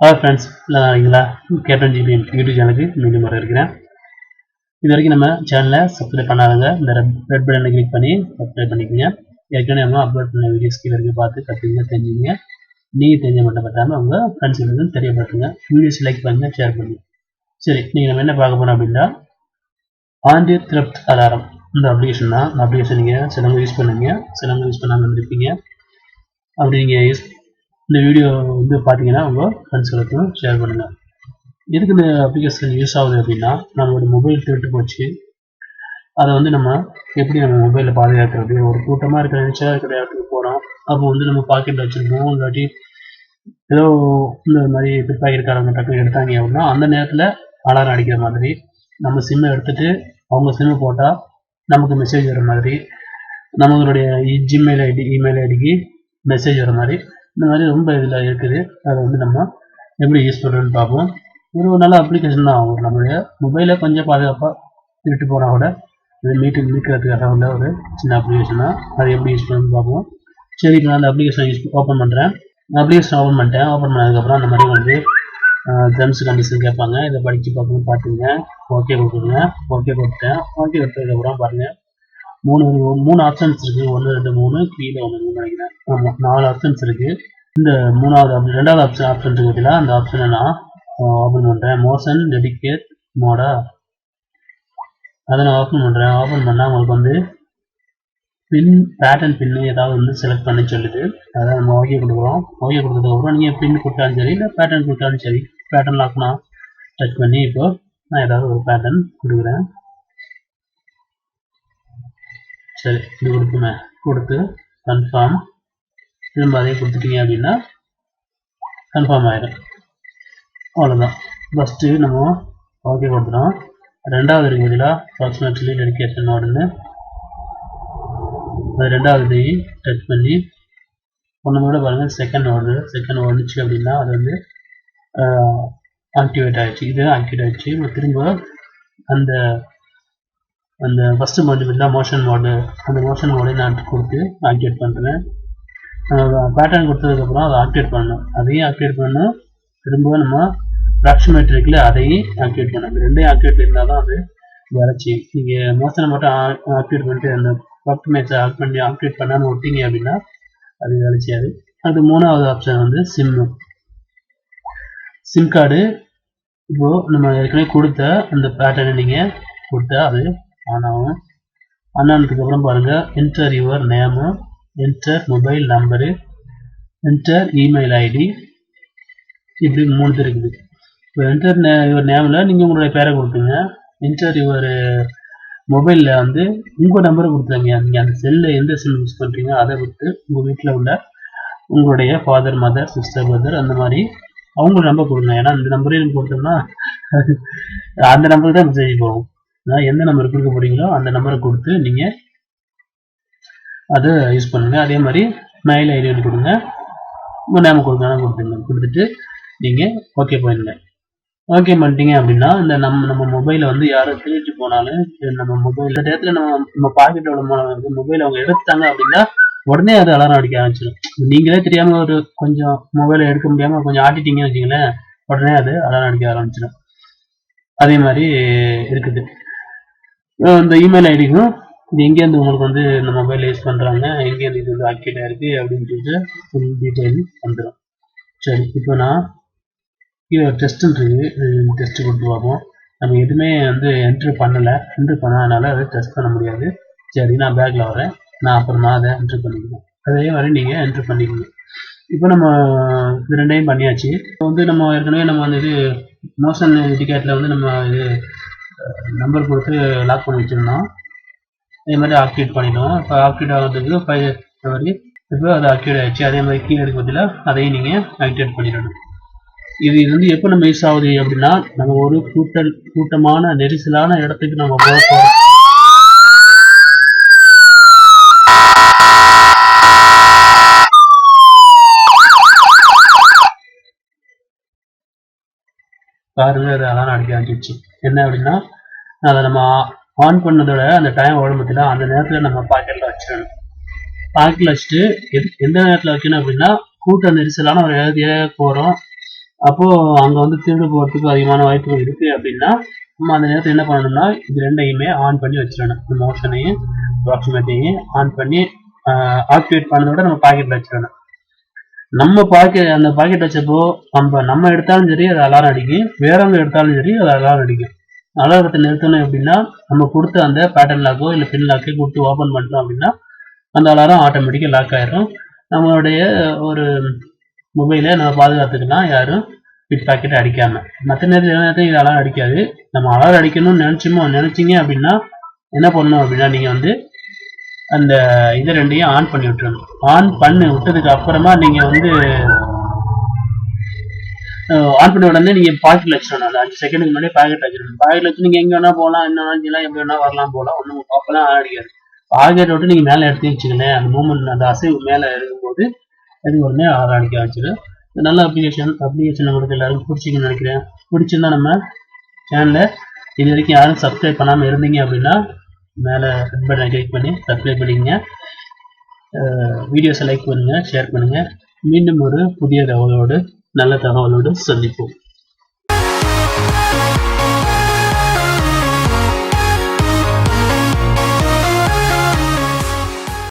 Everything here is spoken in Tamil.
ஹலோ ஃப்ரெண்ட்ஸ் நல்லா இருக்கீங்களா கேப்டன் ஜிபிஎம் யூடியூப் சேனலுக்கு மீண்டும் வர இருக்கிறேன் இது வரைக்கும் நம்ம சேனலை சப்ஸ்கிரைப் பண்ணாதவங்க இந்த ரெட் ரெட் பட்டனை கிளிக் பண்ணி சப்ஸ்கிரைப் பண்ணிக்கோங்க. ஏற்கனவே நம்ம அப்லோட் பண்ண வீடியோஸ் கீழே இருக்கு பார்த்து கற்றுக்கிங்க தெரிஞ்சுங்க நீங்கள் தெரிஞ்ச மட்டும் பற்றாமல் உங்கள் ஃப்ரெண்ட்ஸுங்களுக்கு தெரியப்படுத்துங்க. வீடியோஸ் லைக் பண்ணுங்க ஷேர் பண்ணுங்க. சரி நீங்கள் நம்ம என்ன பார்க்க போகிறோம் அப்படின்னா ஆண்டி திருப்த் அலாரம் இந்த அப்ளிகேஷன் தான். அப்ளிகேஷன் நீங்கள் சிலவங்க யூஸ் பண்ணுவீங்க. சிலவங்க யூஸ் பண்ணாமல் இருந்திருப்பீங்க. அப்படி நீங்கள் யூஸ் இந்த வீடியோ வந்து பார்த்தீங்கன்னா உங்கள் ஃப்ரெண்ட்ஸ்களுக்கும் ஷேர் பண்ணுங்கள் எதுக்கு இந்த அப்ளிகேஷன் யூஸ் ஆகுது அப்படின்னா நம்மளோட மொபைல் திருட்டு போச்சு. அதை வந்து நம்ம எப்படி நம்ம மொபைலில் பாதுகாக்கிறது? ஒரு கூட்டமாக இருக்கிற நிச்சயம் இருக்கிற இடத்துக்கு போகிறோம் அப்போ வந்து நம்ம பாக்கெட்டில் வச்சுருக்கோம். இல்லாட்டி ஏதோ இந்த மாதிரி பிற்பாக்கிருக்காரங்க டக்குனு எடுத்தாங்க அப்படின்னா அந்த நேரத்தில் அலாரம் அடிக்கிற மாதிரி நம்ம சிம்மை எடுத்துட்டு அவங்க சிம்மு போட்டால் நமக்கு மெசேஜ் வர மாதிரி நம்மளுடைய ஜிமெயில் ஐடி இமெயில் ஐடிக்கு மெசேஜ் வர மாதிரி இந்த மாதிரி ரொம்ப இதில் இருக்குது. அதை வந்து நம்ம எப்படி யூஸ் பண்ணுறோன்னு பார்ப்போம். ஒரு நல்ல அப்ளிகேஷன் தான். ஆகும் நம்மளுடைய மொபைலை கொஞ்சம் பாதுகாப்பாக திருட்டு போனால் கூட இது மீட்டு மீட்கிறதுக்காக உள்ள ஒரு சின்ன அப்ளிகேஷன் தான். அதை எப்படி யூஸ் பண்ணணும்னு பார்ப்போம். சரி இப்போ நான் அந்த அப்ளிகேஷன் யூஸ் ஓப்பன் பண்ணுறேன் அப்ளிகேஷன் ஓப்பன் பண்ணிட்டேன். ஓப்பன் பண்ணதுக்கப்புறம் அந்த மாதிரி வந்து ஜெம்ஸ் கண்டிஷன் கேட்பாங்க. இதை படித்து பார்க்கணும் பார்த்துங்க ஓகே கொடுத்துருங்க. ஓகே கொடுத்துட்டேன். ஓகே கொடுத்ததுக்கப்புறம் பாருங்கள் மூணு மூணு ஆப்ஷன்ஸ் இருக்குது ஒன்று ரெண்டு மூணு கீழே ஒன்று மூணு நினைக்கிறேன் ஆமாம் நாலு ஆப்ஷன்ஸ் இருக்கு. இந்த மூணாவது ஆப்ஷன் ரெண்டாவது ஆப்ஷன் ஆப்ஷன் இருக்கு பார்த்தீங்களா அந்த ஆப்ஷனை நான் ஓப்பன் பண்ணுறேன் மோஷன் டெடிகேட் மோடா அதை நான் ஓப்பன் பண்ணுறேன் ஓப்பன் பண்ணால் உங்களுக்கு வந்து பின் பேட்டர்ன் பின்னு ஏதாவது வந்து செலக்ட் பண்ணி சொல்லுது. அதை நம்ம ஓகே கொடுக்குறோம். ஓகே கொடுத்ததுக்கப்புறம் நீங்கள் பின் கொடுத்தாலும் சரி இல்லை பேட்டர்ன் கொடுத்தாலும் சரி பேட்டர்ன் லாக்னா டச் பண்ணி இப்போ நான் ஏதாவது ஒரு பேட்டர்ன் கொடுக்குறேன். சரி இப்படி கொடுத்துமே கொடுத்து கன்ஃபார்ம் திரும்ப அதே கொடுத்துட்டீங்க அப்படின்னா கன்ஃபார்ம் ஆயிடும் அவ்வளோதான் ஃபஸ்ட்டு நம்ம ஓகே கொடுத்துட்டோம். ரெண்டாவது இருக்கு பதிலாக அப்ராக்சிமேட்லி டெடிக்கேஷன் மாடல்னு அது ரெண்டாவது டச் பண்ணி ஒன்று கூட பாருங்கள் செகண்ட் வருது செகண்ட் ஓடுச்சு அப்படின்னா அது வந்து ஆக்டிவேட் ஆகிடுச்சு இது ஆக்டிவேட் ஆகிடுச்சு திரும்ப அந்த அந்த ஃபஸ்ட்டு மோட் இல்லை மோஷன் மோடு அந்த மோஷன் மோடை நான் கொடுத்து ஆக்டிவேட் பண்ணுறேன் பேட்டர்ன் கொடுத்ததுக்கப்புறம் அதை ஆக்டிவேட் பண்ணணும். அதையும் ஆக்டிவேட் பண்ணணும் திரும்பவும் நம்ம ப்ராக்சிமேட் இருக்குல்ல அதையும் ஆக்டிவேட் பண்ணணும். ரெண்டையும் ஆக்டிவேட் இருந்தால் தான் அது வளர்ச்சி. நீங்கள் மோஷனை மட்டும் ஆக்டிவேட் பண்ணிட்டு அந்த ப்ராக்சிமேட்ஸை ஆக்ட் பண்ணி ஆக்டிவேட் பண்ணாமல் விட்டீங்க அப்படின்னா அது வளர்ச்சியாது. அது மூணாவது ஆப்ஷன் வந்து சிம்மு சிம் கார்டு இப்போது நம்ம ஏற்கனவே கொடுத்த அந்த பேட்டர்னை நீங்கள் கொடுத்தா அது ஆன் ஆகும். ஆன் ஆனதுக்கு அப்புறம் பாருங்க. Enter your name enter mobile number enter email ID இப்படி மூணு இருக்குது. இப்போ என்டர் யுவர் நேமில் நீங்கள் உங்களுடைய பேரை கொடுத்துங்க என்டர் யுவர் மொபைலில் வந்து உங்கள் நம்பரை கொடுத்துருங்க. நீங்கள் அந்த செல்லில் எந்த செல் யூஸ் பண்ணுறீங்க அதை விட்டு உங்கள் வீட்டில் உள்ள உங்களுடைய ஃபாதர் மதர் சிஸ்டர் பிரதர் அந்த மாதிரி அவங்க நம்பர் கொடுங்க. ஏன்னா இந்த நம்பரே கொடுத்தோம்னா அந்த நம்பருக்கு தான் மெசேஜ் போகும். எந்த நம்பர் கொடுக்க போகிறீங்களோ அந்த நம்பரை கொடுத்து நீங்கள் அதை யூஸ் பண்ணுங்கள் அதே மாதிரி மெயில் ஐடி ஒன்று கொடுங்க. உங்கள் நேம் கொடுங்க கொடுத்துருங்க கொடுத்துட்டு நீங்கள் ஓகே போயிடுங்க. ஓகே பண்ணிட்டீங்க அப்படின்னா இந்த நம்ம நம்ம மொபைலை வந்து யாரும் திருட்டு போனாலும் நம்ம மொபைல் இந்த நேரத்தில் நம்ம நம்ம பாக்கெட்டோட வந்து மொபைல் அவங்க எடுத்துட்டாங்க அப்படின்னா உடனே அது அலாரம் அடிக்க ஆரம்பிச்சிடும் நீங்களே தெரியாமல் ஒரு கொஞ்சம் மொபைலை எடுக்க முடியாமல் கொஞ்சம் ஆட்டிட்டீங்கன்னு வச்சுங்களேன் உடனே அது அலாரம் அடிக்க ஆரம்பிச்சிடும் அதே மாதிரி இருக்குது. இந்த இமெயில் ஐடிக்கும் இது எங்கேருந்து உங்களுக்கு வந்து இந்த மொபைல் யூஸ் பண்ணுறாங்க எங்கேருந்து இது வந்து ஆக்டிவேட் ஆயிருக்கு அப்படின்னு சொல்லிட்டு ஃபுல் டீட்டெயில் வந்துடும் சரி இப்போ நான் கீழே டெஸ்ட்டுன்னு இருக்குது டெஸ்ட்டு கொடுத்து பார்ப்போம். நம்ம எதுவுமே வந்து என்ட்ரு பண்ணலை. என்ட்ரு பண்ணாதனால அதை டெஸ்ட் பண்ண முடியாது. சரி நான் பேக்கில் வரேன் நான் அப்புறமா அதை என்ட்ரு பண்ணிக்கிறேன். அதே மாதிரி நீங்கள் என்ட்ரு பண்ணிக்கணும் இப்போ நம்ம இது ரெண்டையும் பண்ணியாச்சு. இப்போ வந்து நம்ம ஏற்கனவே நம்ம வந்து இது மோஷன் டிக்கெட்டில் வந்து நம்ம இது நம்பர் கொடுத்து லாக் பண்ணி வச்சுருந்தோம். அதே மாதிரி ஆக்டிவேட் பண்ணிடுவோம். இப்போ ஆக்டிவேட் ஆகிறதுக்கு ஃபைவ் மாதிரி இப்போ அது ஆக்டிவேட் ஆகிடுச்சு அதே மாதிரி கீழே எடுக்க பதிலாக அதையும் நீங்கள் ஆக்டிவேட் பண்ணிடணும். இது இது வந்து எப்போ நம்ம யூஸ் ஆகுது அப்படின்னா நம்ம ஒரு கூட்டல் கூட்டமான நெரிசலான இடத்துக்கு நம்ம போக போகிறோம் பாருங்க அது அதான் அடிக்க ஆரம்பிச்சிச்சு என்ன அப்படின்னா அதை நம்ம ஆன் பண்ணதோட அந்த டைம் உடம்புல அந்த நேரத்தில் நம்ம பாக்கெட்டில் வச்சிடணும். பாக்கெட்டில் வச்சுட்டு எது எந்த நேரத்தில் வைக்கணும் அப்படின்னா கூட்ட நெரிசலான ஒரு ஏரியா போகிறோம் அப்போ அங்க வந்து திருடு போறதுக்கு அதிகமான வாய்ப்புகள் இருக்கு அப்படின்னா நம்ம அந்த நேரத்தில் என்ன பண்ணணும்னா இது ரெண்டையுமே ஆன் பண்ணி வச்சிடணும். இந்த மோஷனையும் அப்ராக்சிமேட்டையும் ஆன் பண்ணி ஆக்டிவேட் பண்ணதோட நம்ம பாக்கெட்ல வச்சிடணும். நம்ம பாக்கெட் அந்த பாக்கெட் வச்சப்போ நம்ம நம்ம எடுத்தாலும் சரி அது அலாரம் அடிக்கும். வேறவங்க எடுத்தாலும் சரி அது அலாரம் அடிக்கும். அலாரத்தை நிறுத்தணும் அப்படின்னா நம்ம கொடுத்த அந்த பேட்டர்ன் லாக்கோ இல்லை பின் லாக்கோ கொடுத்து ஓப்பன் பண்ணிட்டோம் அப்படின்னா அந்த அலாரம் ஆட்டோமேட்டிக்காக லாக் ஆயிரும். நம்மளுடைய ஒரு மொபைலை நம்ம பாதுகாத்துக்கலாம் யாரும் பிட் பாக்கெட் அடிக்காம. மற்ற நேரத்தில் எல்லா நேரத்தையும் இது அலாரம் அடிக்காது. நம்ம அலாரம் அடிக்கணும்னு நினைச்சோமோ நினச்சிங்க அப்படின்னா என்ன பண்ணணும் அப்படின்னா நீங்கள் வந்து அந்த இது ரெண்டையும் ஆன் பண்ணி விட்டுருணும் ஆன் பண்ணி விட்டதுக்கு அப்புறமா நீங்கள் வந்து ஆன் பண்ண உடனே நீங்க பாக்கெட்ல வச்சிடணும் அஞ்சு செகண்டுக்கு முன்னாடி பாக்கெட் வச்சிடணும் பாக்கெட்ல வச்சு நீங்க எங்க வேணா போகலாம் என்ன வேணாலும் எப்படி வேணா வரலாம் போகலாம். ஒன்றும் அப்பெல்லாம் அடிக்காது பாக்கெட் விட்டு நீங்க மேல எடுத்து வச்சுக்கலேன் அந்த மூமெண்ட் அந்த அசைவு மேல இருக்கும்போது அது உடனே ஆறு அடிக்க வச்சிடும் நல்ல அப்ளிகேஷன் அப்ளிகேஷன் உங்களுக்கு எல்லாருக்கும் பிடிச்சிங்கன்னு நினைக்கிறேன். பிடிச்சிருந்தா நம்ம சேனலை இது வரைக்கும் யாரும் சப்ஸ்கிரைப் பண்ணாமல் இருந்தீங்க அப்படின்னா மேலே ரெட் பட்டனை கிளிக் பண்ணி சப்ஸ்கிரைப் பண்ணிக்கங்க. வீடியோஸை லைக் பண்ணுங்கள் ஷேர் பண்ணுங்கள் மீண்டும் ஒரு புதிய தகவலோடு நல்ல தகவலோடு சந்திப்போம்.